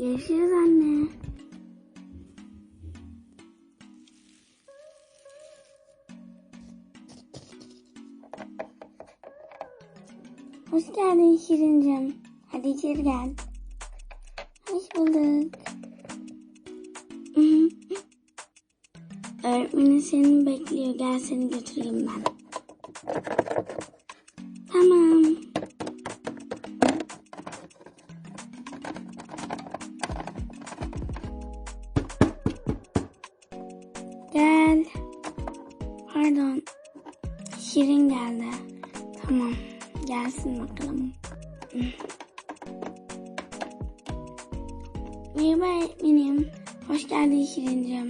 Görüşürüz anne. Hoş geldin Şirincim. Hadi içeri gel. Hoş bulduk. Öğretmenin seni bekliyor. Gel seni götüreyim ben. Pardon. Şirin geldi. Tamam. Gelsin bakalım. Merhaba öğretmenim. Hoş geldin Şirincim.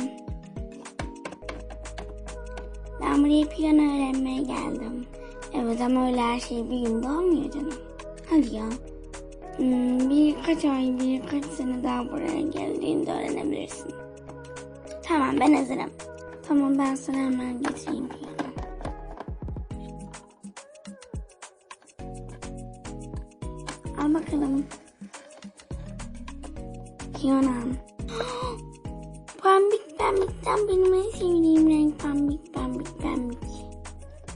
Ben buraya piyano öğrenmeye geldim. Evet ama öyle her şey bir günde olmuyor canım. Hadi ya. Hmm, birkaç ay, birkaç sene daha buraya geldiğinde öğrenebilirsin. Tamam ben hazırım. Tamam ben sana hemen getireyim. Al bakalım. Piyanom. Pembik pembikten benim en sevdiğim renk pembik pembik pembik.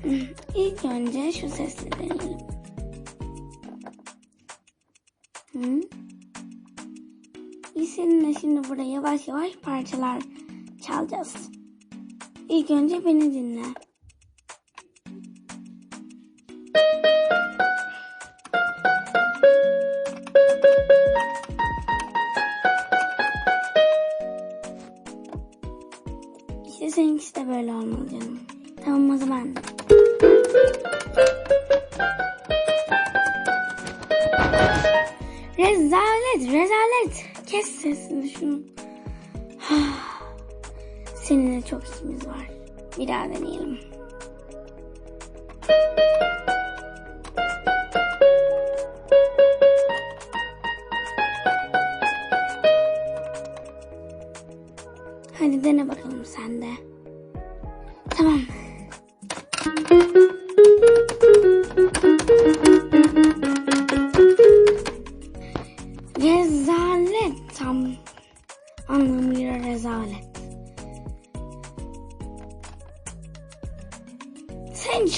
İlk önce şu sesle deneyelim. Hı? Biz seninle şimdi burada yavaş yavaş parçalar çalacağız. İlk önce beni dinle. İşte seninkisi de böyle olmalı canım. Tamam o zaman. Rezalet, rezalet. Kes sesini şunu. Seninle çok işimiz var. Bir daha deneyelim.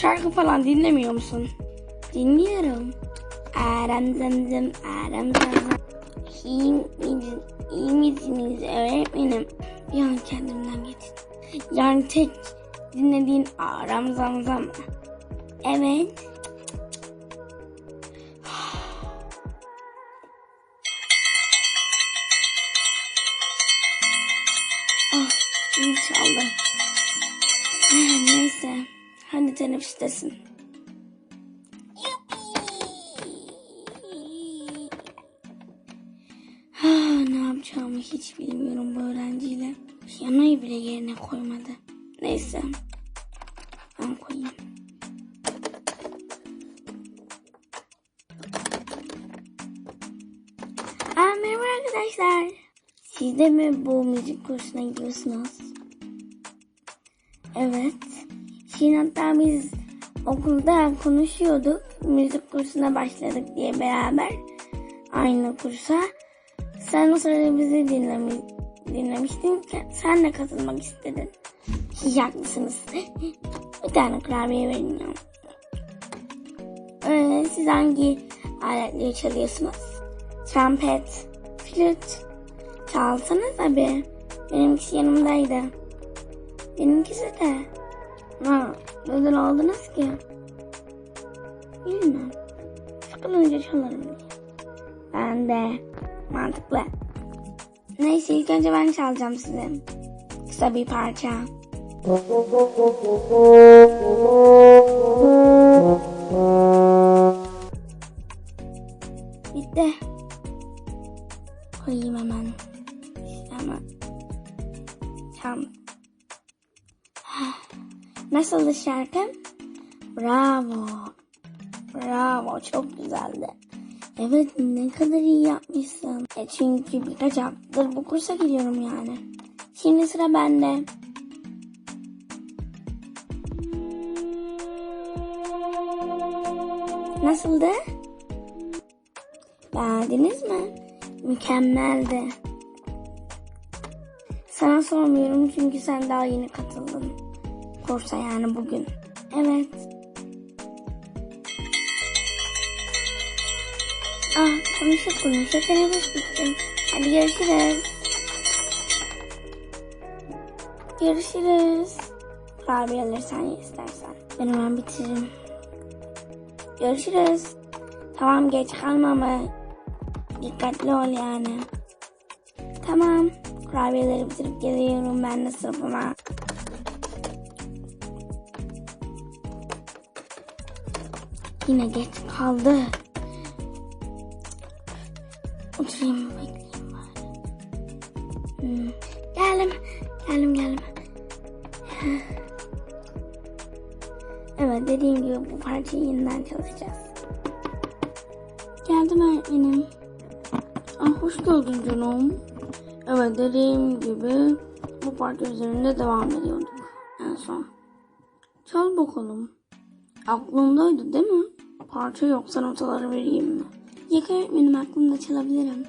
Şarkı falan dinlemiyor musun? Dinliyorum. Zım, aram zım zım. İyi, misiniz, iyi misiniz öğretmenim? Bir an kendimden geçtim. Yani tek dinlediğin aram zam zam. mı? Evet. Teneffüstesin. Ah, ne yapacağımı hiç bilmiyorum bu öğrenciyle. Piyanoyu bile yerine koymadı. Neyse. Ben koyayım. Aa, merhaba arkadaşlar. Siz de mi bu müzik kursuna gidiyorsunuz? Evet. Hatta biz okulda konuşuyorduk. Müzik kursuna başladık diye beraber. Aynı kursa. Sen o sırada bizi dinlemi dinlemiştin. Sen de katılmak istedin. Siz haklısınız. Bir tane kurabiye verin ya. Ee, siz hangi aletleri çalıyorsunuz? Trompet, flüt. Çalsanız abi. Benimkisi yanımdaydı. Benimkisi de. Ha, neden aldınız ki? Bilmem. Sıkılınca çalarım diye. Ben de. Mantıklı. Neyse ilk önce ben çalacağım size. Kısa bir parça. Şarkım? Bravo. Bravo. Çok güzeldi. Evet ne kadar iyi yapmışsın. E çünkü birkaç haftadır bu kursa gidiyorum yani. Şimdi sıra bende. Nasıldı? Beğendiniz mi? Mükemmeldi. Sana sormuyorum çünkü sen daha yeni katıldın. Kursa yani bugün. Evet. Ah konuşa konuşa teneffüs bitti. Hadi görüşürüz. Görüşürüz. Kurabiyeleri sen istersen. Ben hemen bitiririm. Görüşürüz. Tamam geç kalma ama dikkatli ol yani. Tamam. Kurabiyeleri bitirip geliyorum ben de sınıfıma. Yine geç kaldı. Oturayım bekleyeyim bari. Hmm. Geldim. Geldim geldim. Evet dediğim gibi bu parçayı yeniden çalışacağız. Geldim öğretmenim. Ah, hoş geldin canım. Evet dediğim gibi bu parça üzerinde devam ediyorduk en son. Çal bakalım. Aklımdaydı değil mi? Parça yoksa notaları vereyim mi? Yok öğretmenim aklımda çalabilirim.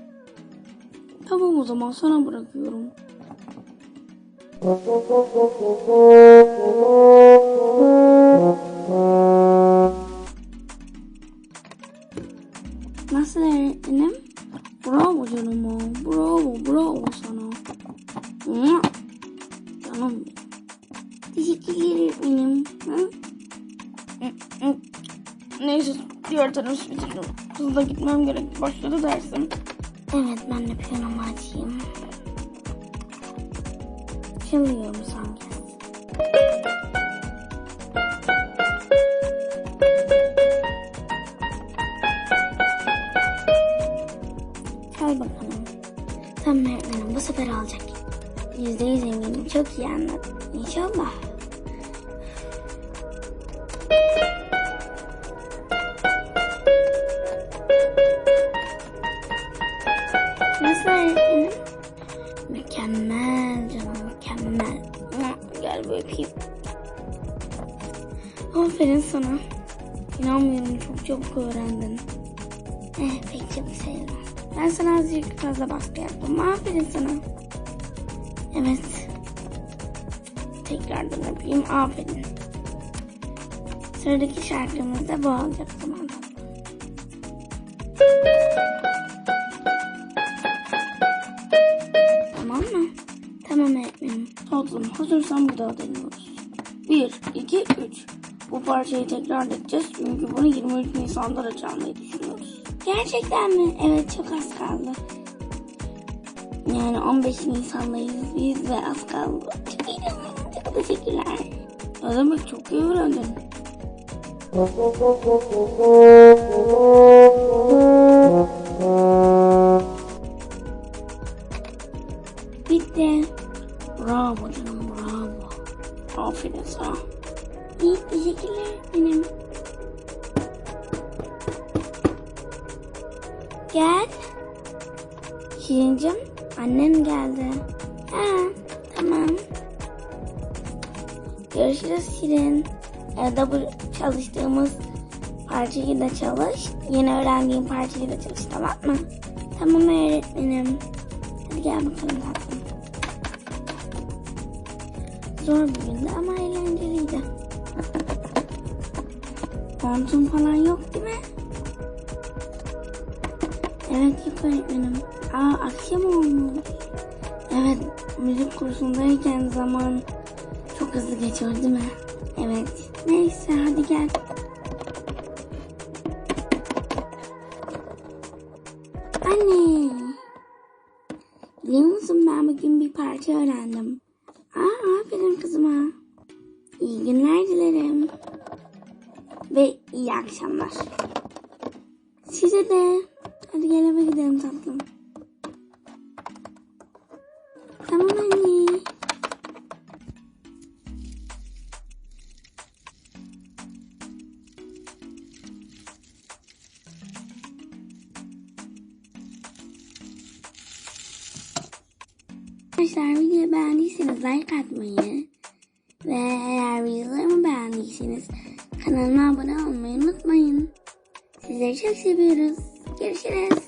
Tamam o zaman sana bırakıyorum. Nasıl öğretmenim? Bravo canım. Bravo, bravo sana. Canım. Teşekkürler öğretmenim. Hı? Hı, hı. Neyse diğer teneffüs bitirdim. Hızla gitmem gerek. Başladı dersim. Evet ben de piyanomu açayım. Çalıyorum sanki. Çal bakalım. Tamam öğretmenim bu sefer alacak. Yüzde yüz eminim. Çok iyi anladım. İnşallah. Aferin sana. İnanmıyorum çok çabuk öğrendin. Eh pek çabuk sayılmaz. Ben sana azıcık fazla baskı yaptım. Aferin sana. Evet. Tekrardan öpeyim. Aferin. Sıradaki şarkımız da bu olacak zaman. Tamam mı? Tamam öğretmenim. Tatlım hazırsan bir daha deniyoruz. 1, 2, 3. Bu parçayı tekrar edeceğiz çünkü bunu 23 Nisan'da da çalmayı düşünüyoruz. Gerçekten mi? Evet çok az kaldı. Yani 15 Nisan'dayız biz ve az kaldı. Çok iyi Çok teşekkürler. Ne demek çok iyi öğrendin. Şirincim annen geldi. Ha tamam. Görüşürüz Şirin. Evde bu çalıştığımız parçayı da çalış. Yeni öğrendiğim parçayı da çalış tamam mı? Tamam öğretmenim. Hadi gel bakalım tatlım. Zor bir gündü ama eğlenceliydi. Montun falan yok değil mi? Evet yok öğretmenim. Aa akşam olmuş. Evet müzik kursundayken zaman çok hızlı geçiyor değil mi? Evet. Neyse hadi gel. Anne. Biliyor musun ben bugün bir parça öğrendim. Aa aferin kızıma. İyi günler dilerim. Ve iyi akşamlar. Size de. Hadi gel eve gidelim tatlım. Arkadaşlar videoyu beğendiyseniz like atmayı ve eğer videolarımı beğendiyseniz kanalıma abone olmayı unutmayın. Sizleri çok seviyoruz. Görüşürüz.